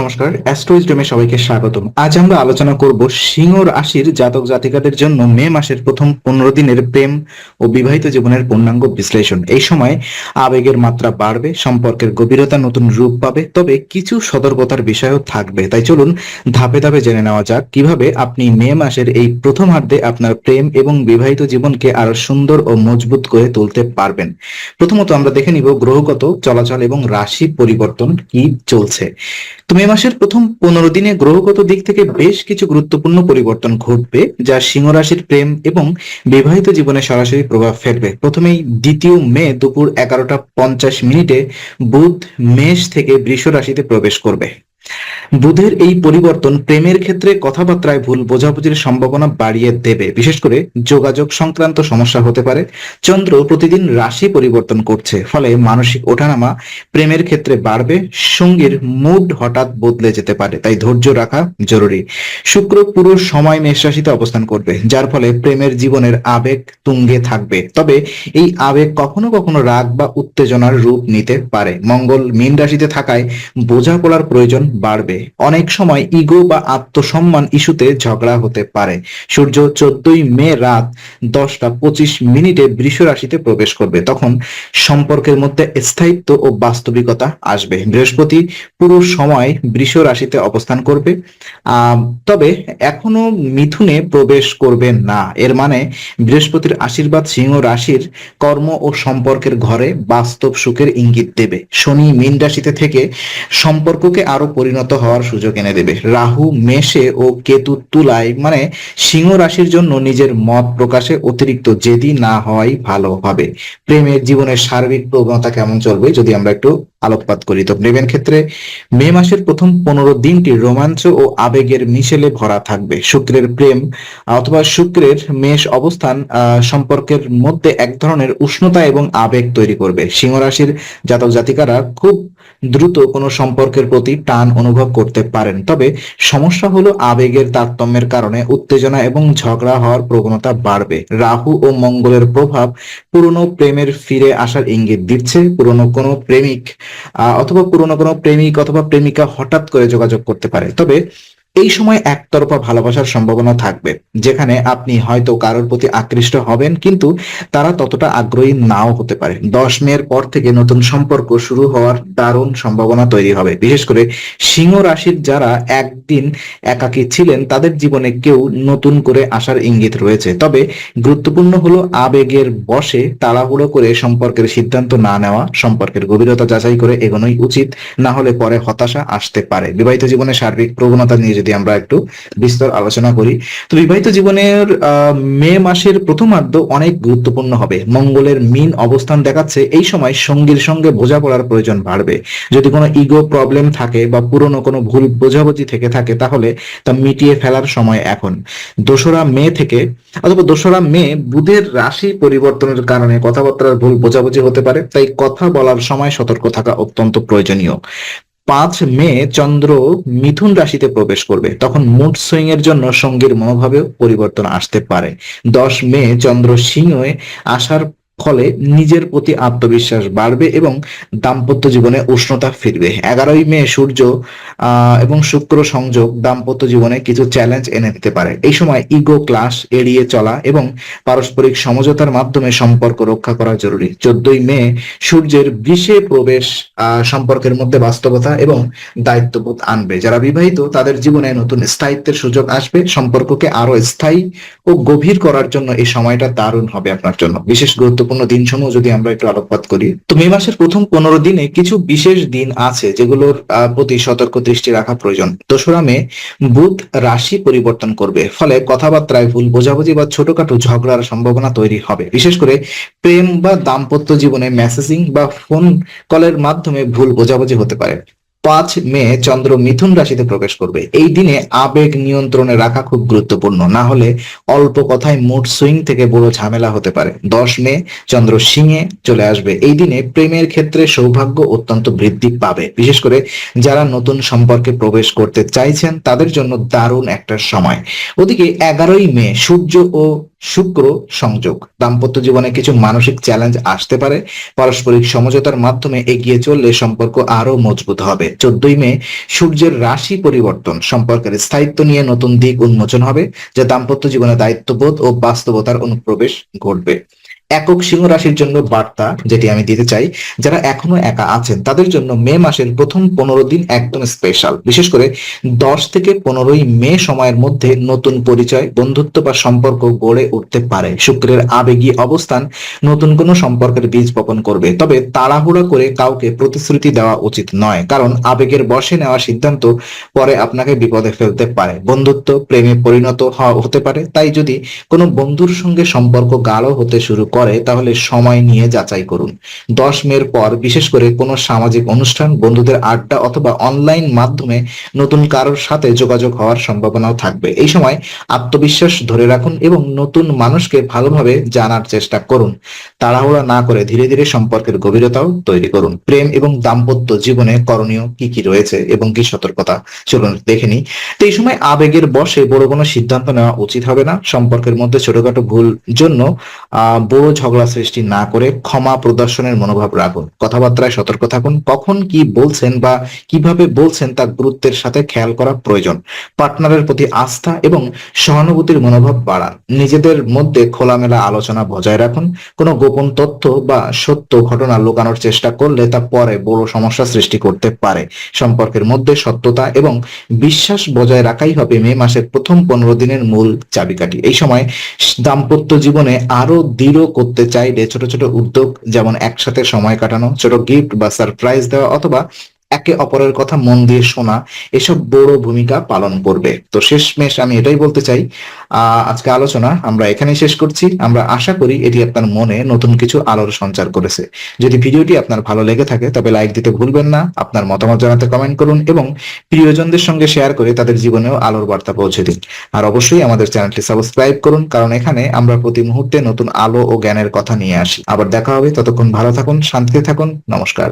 নমস্কার অ্যাস্ট্রোইজডমে সবাইকে স্বাগতম। আজ আমরা আলোচনা করব সিংহ রাশির জাতক জাতিকাদের জন্য মে মাসের প্রথম পনেরো দিনের প্রেম ও বিবাহিত জীবনের পূর্ণাঙ্গ বিশ্লেষণ। এই সময় আবেগের মাত্রা বাড়বে, সম্পর্কের গভীরতা নতুন রূপ পাবে, তবে কিছু সতর্কতার বিষয়ও থাকবে। তাই চলুন ধাপে ধাপে জেনে নেওয়া যাক কীভাবে আপনি মে মাসের এই প্রথমার্ধে আপনার প্রেম এবং বিবাহিত জীবনকে আরও সুন্দর ও মজবুত করে তুলতে পারবেন। প্রথমত আমরা দেখে নিব গ্রহগত চলাচল এবং রাশি পরিবর্তন কি চলছে। তো মে মাসের প্রথম পনেরো দিনে গ্রহগত দিক থেকে বেশ কিছু গুরুত্বপূর্ণ পরিবর্তন ঘটবে, যা সিংহ রাশির প্রেম এবং বিবাহিত জীবনে সরাসরি প্রভাব ফেলবে। প্রথমেই দ্বিতীয় মে দুপুর এগারোটা পঞ্চাশ মিনিটে বুধ মেষ থেকে বৃষ রাশিতে প্রবেশ করবে। বুধের এই পরিবর্তন প্রেমের ক্ষেত্রে কথাবার্তায় ভুল বোঝাবুঝির সম্ভাবনা বাড়িয়ে দেবে। বিশেষ করে যোগাযোগ সংক্রান্ত সমস্যা হতে পারে। চন্দ্র প্রতিদিন রাশি পরিবর্তন করছে, ফলে মানসিক ওঠানামা প্রেমের ক্ষেত্রে বাড়বে। সঙ্গীর মুড হঠাৎ বদলে যেতে পারে, তাই ধৈর্য রাখা জরুরি। শুক্র পুরো সময় মেষ রাশিতে অবস্থান করবে, যার ফলে প্রেমের জীবনের আবেগ তুঙ্গে থাকবে। তবে এই আবেগ কখনো কখনো রাগ বা উত্তেজনার রূপ নিতে পারে। মঙ্গল মীন রাশিতে থাকায় বোঝাপড়ার প্রয়োজন বাড়বে। অনেক সময় ইগো বা আত্মসম্মান ইস্যুতে ঝগড়া হতে পারে। সূর্য চোদ্দই মে রাত দশটা পঁচিশ মিনিটে বৃষ রাশিতে প্রবেশ করবে। তখন সম্পর্কের মধ্যে স্থায়িত্ব ও বাস্তবিকতা আসবে। বৃহস্পতি পুরো সময় বৃষ রাশিতে অবস্থান করবে। তবে এখনও মিথুনে প্রবেশ করবে না। এর মানে বৃহস্পতির আশীর্বাদ সিংহ রাশির কর্ম ও সম্পর্কের ঘরে বাস্তব সুখের ইঙ্গিত দেবে। শনি মীন রাশিতে থেকে সম্পর্ককে আরও পরিণত হওয়ার সুযোগ এনে দেবে। রাহু, মেষে ও কেতু তুলায় মানে সিংহ রাশির জন্য নিজের মত প্রকাশে অতিরিক্ত জেদি না হওয়াই ভালো হবে। প্রেমের জীবনের সার্বিক প্রবণতা কেমন চলবে, যদি আমরা একটু আলোকপাত করি। তো প্রেমের ক্ষেত্রে মে মাসের প্রথম পনেরো দিনটি রোমাঞ্চ ও আবেগের মিশেলে ভরা থাকবে। শুক্রের প্রেম অথবা শুক্রের মেষ অবস্থান সম্পর্কের মধ্যে এক ধরনের উষ্ণতা এবং আবেগ তৈরি করবে। সিংহ রাশির জাতক জাতিকারা খুব দ্রুত কোনো সম্পর্কের প্রতি টান অনুভব করতে পারেন। তবে সমস্যা হলো আবেগের তারতম্যের কারণে উত্তেজনা এবং ঝগড়া হওয়ার প্রবণতা বাড়বে। রাহু ও মঙ্গলের প্রভাব পুরনো প্রেমের ফিরে আসার ইঙ্গিত দিচ্ছে। পুরনো কোনো প্রেমিক অথবা পুরনো কোনো প্রেমিক অথবা প্রেমিকা হঠাৎ করে যোগাযোগ করতে পারে। তবে এই সময় একতরফা ভালোবাসার সম্ভাবনা থাকবে, যেখানে আপনি হয়তো কারোর প্রতি আকৃষ্ট হবেন, কিন্তু তারা ততটা আগ্রহী নাও হতে পারে। দশ মের পর থেকে নতুন সম্পর্ক শুরু হওয়ার দারুণ সম্ভাবনা তৈরি হবে। বিশেষ করে সিংহ রাশির যারা একদিন একাকী ছিলেন, তাদের জীবনে কেউ নতুন করে আসার ইঙ্গিত রয়েছে। তবে গুরুত্বপূর্ণ হলো আবেগের বসে তাড়াহুড়ো করে সম্পর্কের সিদ্ধান্ত না নেওয়া, সম্পর্কের গভীরতা যাচাই করে এগোনোই উচিত, না হলে পরে হতাশা আসতে পারে। বিবাহিত জীবনে সার্বিক প্রবণতা নিয়ে যদি আমরা একটু বিস্তর আলোচনা করি, তো বিবাহিত জীবনের মে মাসের প্রথমার্ধ অনেক গুরুত্বপূর্ণ হবে। মঙ্গলের মিন অবস্থান দেখাচ্ছে, এই সময় সঙ্গীর সঙ্গে বোঝাপড়ার প্রয়োজন বাড়বে। যদি কোনো ইগো প্রবলেম থাকে বা পুরনো কোনো ভুল বোঝাবুঝি থেকে থাকে, তাহলে তা মিটিয়ে ফেলার সময় এখন। দোসরা মে থেকে, অথবা দোসরা মে বুধের রাশি পরিবর্তনের কারণে কথাবার্তার ভুল বোঝাবুঝি হতে পারে, তাই কথা বলার সময় সতর্ক থাকা অত্যন্ত প্রয়োজনীয়। পাঁচ মে চন্দ্র মিথুন রাশিতে প্রবেশ করবে। তখন মুড সুইং এর জন্য সঙ্গীর মনোভাবে পরিবর্তন আসতে পারে। দশ মে চন্দ্র সিংহে আসার ফলে নিজের প্রতি আত্মবিশ্বাস বাড়বে এবং দাম্পত্য জীবনে উষ্ণতা ফিরবে। এগারোই মে সূর্য এবং শুক্র সংযোগ দাম্পত্য জীবনে কিছু চ্যালেঞ্জ এনে দিতে পারে। এই সময় ইগো ক্লাস এড়িয়ে চলা এবং পারস্পরিক সমঝোতার মাধ্যমে সম্পর্ক রক্ষা করা জরুরি। চোদ্দই মে সূর্যের বৃষে প্রবেশ সম্পর্কের মধ্যে বাস্তবতা এবং দায়িত্ববোধ আনবে। যারা বিবাহিত, তাদের জীবনে নতুন স্থায়িত্বের সুযোগ আসবে। সম্পর্ককে আরও স্থায়ী ও গভীর করার জন্য এই সময়টা দারুণ হবে আপনার জন্য। বিশেষ গুরুত্বপূর্ণ দিনসমূহ যদি আমরা একটু আলোকপাত করি, তো মে মাসের প্রথম পনেরো দিনে কিছু বিশেষ দিন আছে যেগুলোর প্রতি সতর্ক দৃষ্টি রাখা প্রয়োজন। দোসরা মে, বুধ রাশি পরিবর্তন করবে, ফলে কথাবার্তায় ভুল বোঝাবুঝি বা ছোটখাটো ঝগড়ার সম্ভাবনা তৈরি হবে। বিশেষ করে প্রেম বা দাম্পত্য জীবনে মেসেজিং বা ফোন কলের মাধ্যমে ভুল বোঝাবুঝি হতে পারে। পাঁচ মে চন্দ্র মিথুন রাশিতে প্রবেশ করবে। এই দিনে আবেগ নিয়ন্ত্রণে রাখা খুব গুরুত্বপূর্ণ। না হলে অল্প কথায় মুড সুইং থেকে বড় ঝামেলা হতে পারে। দশ মে চন্দ্র সিংহে চলে আসবে। এই দিনে প্রেমের ক্ষেত্রে সৌভাগ্য অত্যন্ত বৃদ্ধি পাবে। বিশেষ করে যারা নতুন সম্পর্কে প্রবেশ করতে চাইছেন, তাদের জন্য দারুণ একটা সময়। ওদিকে এগারোই মে সূর্য ও শুক্র সংযোগ। দাম্পত্য জীবনে কিছু মানসিক চ্যালেঞ্জ আসতে পারে। পারস্পরিক সমঝোতার মাধ্যমে এগিয়ে চললে সম্পর্ক আরও মজবুত হবে। চোদ্দই মে, সূর্যের রাশি পরিবর্তন। সম্পর্কের স্থায়িত্ব নিয়ে নতুন দিক উন্মোচন হবে, যা দাম্পত্য জীবনে দায়িত্ববোধ ও বাস্তবতার অনুপ্রবেশ ঘটবে। একক সিংহ রাশির জন্য বার্তা যেটি আমি দিতে চাই, যারা এখনও একা আছেন, তাদের জন্য মে মাসের প্রথম পনেরো দিন একদম স্পেশাল বিশেষ করে দশ থেকে পনেরোই মে সময়ের মধ্যে নতুন পরিচয়, বন্ধুত্ব বা সম্পর্ক গড়ে উঠতে পারে। শুক্রের আবেগী অবস্থান নতুন কোনো সম্পর্কের বীজ বপন করবে। তবে তাড়াহুড়া করে কাউকে প্রতিশ্রুতি দেওয়া উচিত নয়, কারণ আবেগের বশে নেওয়া সিদ্ধান্ত পরে আপনাকে বিপদে ফেলতে পারে। বন্ধুত্ব, প্রেমে পরিণত হওয়া হতে পারে। তাই যদি কোনো বন্ধুর সঙ্গে সম্পর্ক গাঢ় হতে শুরু করে তাহলে সময় নিয়ে যাচাই করুন। দশ মের পর, বিশেষ করে কোনো সামাজিক অনুষ্ঠান, বন্ধুদের আড্ডা অথবা অনলাইন মাধ্যমে নতুন কারোর সাথে যোগাযোগ হওয়ার সম্ভাবনাও থাকবে। এই সময় আত্মবিশ্বাস ধরে রাখুন এবং নতুন মানুষকে ভালোভাবে জানার চেষ্টা করুন। তাড়াহুড়া না করে ধীরে ধীরে সম্পর্কের গভীরতাও তৈরি করুন। প্রেম এবং দাম্পত্য জীবনে করণীয় কি কি রয়েছে এবং কি সতর্কতা? চলুন দেখে নিই। তো এই সময় আবেগের বশে বড় কোনো সিদ্ধান্ত নেওয়া উচিত হবে না। সম্পর্কের মধ্যে ছোটখাটো ভুল জন্য, আহ বড় ঝগড়া সৃষ্টি না করে ক্ষমা প্রদর্শনের মনোভাব রাখুন। কথাবার্তায় সতর্ক থাকুন। কখন কি বলছেন বা কীভাবে বলছেন তা গুরুত্বের সাথে খেয়াল করা প্রয়োজন। পার্টনারের প্রতি আস্থা এবং সহানুভূতির মনোভাব বাড়ান। নিজেদের মধ্যে খোলামেলা আলোচনা বজায় রাখুন। কোনো গোপন তথ্য বা সত্য ঘটনা লুকানোর চেষ্টা করলে তা পরে বড় সমস্যা সৃষ্টি করতে পারে। সম্পর্কের মধ্যে সত্যতা এবং বিশ্বাস বজায় রাখাই হবে মে মাসের প্রথম পনেরো দিনের মূল চাবিকাঠি। এই সময় দাম্পত্য জীবনে আরও দৃঢ় করতে চাইলে ছোট ছোট উদ্যোগ, যেমন একসাথে সময় কাটানো, ছোট গিফট বা সারপ্রাইজ দেওয়া অথবা একে অপরের কথা মন দিয়ে শোনা, এসব বড় ভূমিকা পালন করবে। তো শেষমেশ আমি এটাই বলতে চাই আজকে আলোচনা আমরা এখানেই শেষ করছি। আমরা আশা করি এটি আপনার মনে নতুন কিছু আলোর সঞ্চার করেছে। যদি ভিডিওটি আপনার ভালো লেগে থাকে, তবে লাইক দিতে ভুলবেন না, আপনার মতামত জানাতে কমেন্ট করুন এবং প্রিয়জনদের সঙ্গে শেয়ার করে তাদের জীবনেও আলোর বার্তা পৌঁছে দিন। আর অবশ্যই আমাদের চ্যানেলটি সাবস্ক্রাইব করুন, কারণ এখানে আমরা প্রতি মুহূর্তে নতুন আলো ও জ্ঞানের কথা নিয়ে আসি। আবার দেখা হবে, ততক্ষণ ভালো থাকুন, শান্তিতে থাকুন, নমস্কার।